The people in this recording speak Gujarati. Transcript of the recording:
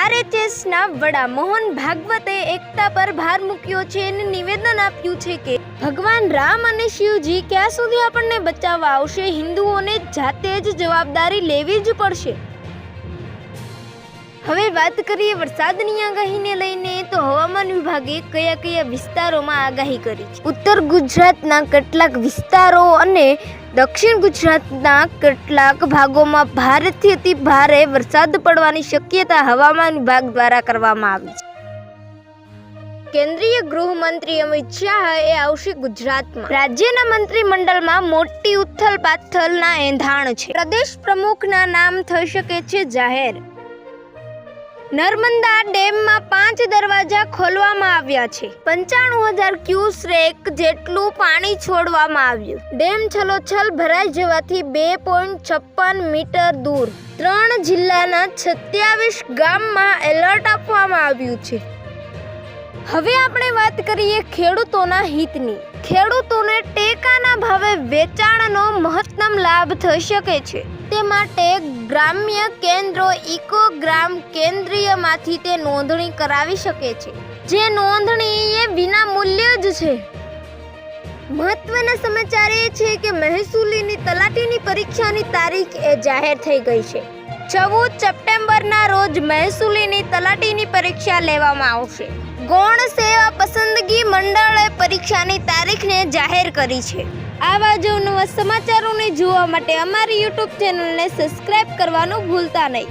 આરએચએસના વડા મોહન ભાગવતે એકતા પર ભાર મૂક્યો છે અને નિવેદન આપ્યું છે કે ભગવાન રામ અને શિવજી ક્યાં સુધી આપણને બચાવવા આવશે, હિન્દુઓને જાતે જ જવાબદારી લેવી જ પડશે. હવે વાત કરીએ વરસાદની આગાહીને લઈને, તો હવામાન વિભાગે કયા કયા વિસ્તારોમાં આગાહી કરી છે? ઉત્તર ગુજરાતના કેટલાક વિસ્તારો અને દક્ષિણ ગુજરાતના કેટલાક ભાગોમાં ભારેથી અતિ ભારે વરસાદ પડવાની શક્યતા હવામાન વિભાગ દ્વારા કરવામાં આવી છે. કેન્દ્રીય ગૃહમંત્રી અમિત શાહ એ આવશે ગુજરાતમાં. રાજ્યના મંત્રીમંડળમાં મોટી ઉથલ પાથલના એંધાણ છે. પ્રદેશ પ્રમુખના નામ થઈ શકે છે જાહેર. નર્મદા ડેમમાં પાંચ દરવાજા ખોલવામાં આવ્યા છે. પંચાણું હજાર ક્યુસેક જેટલું પાણી છોડવામાં આવ્યું. ડેમ છલોછલ ભરાઈ જવાથી બે પોઈન્ટ છપ્પન મીટર દૂર. ત્રણ જિલ્લાના છત્યાવીસ ગામમાં એલર્ટ આપવામાં આવ્યું છે. હવે આપણે વાત કરીએ ખેડૂતોના હિતની. ખેડૂતોને ટેકાના ભાવે વેચાણનો મહત્તમ લાભ થઈ શકે છે. તે માટે ગ્રામ્ય કેન્દ્રો ઇકોગ્રામ કેન્દ્રીયમાંથી તે નોંધણી કરાવી શકે છે. જે નોંધણી એ વિના મૂલ્ય જ છે. મહત્વના સમાચાર એ છે કે મહેસૂલીની તલાટીની પરીક્ષાની તારીખ એ જાહેર થઈ ગઈ છે. ચૌદ સપ્ટેમ્બરના રોજ મહેસૂલીની તલાટીની પરીક્ષા લેવામાં આવશે. ગૌણ સેવા પસંદગી મંડળે પરીક્ષાની તારીખને જાહેર કરી છે. આવા જ નવા સમાચારોને જોવા માટે અમારી યુટ્યુબ ચેનલને સબસ્ક્રાઇબ કરવાનું ભૂલતા નહીં.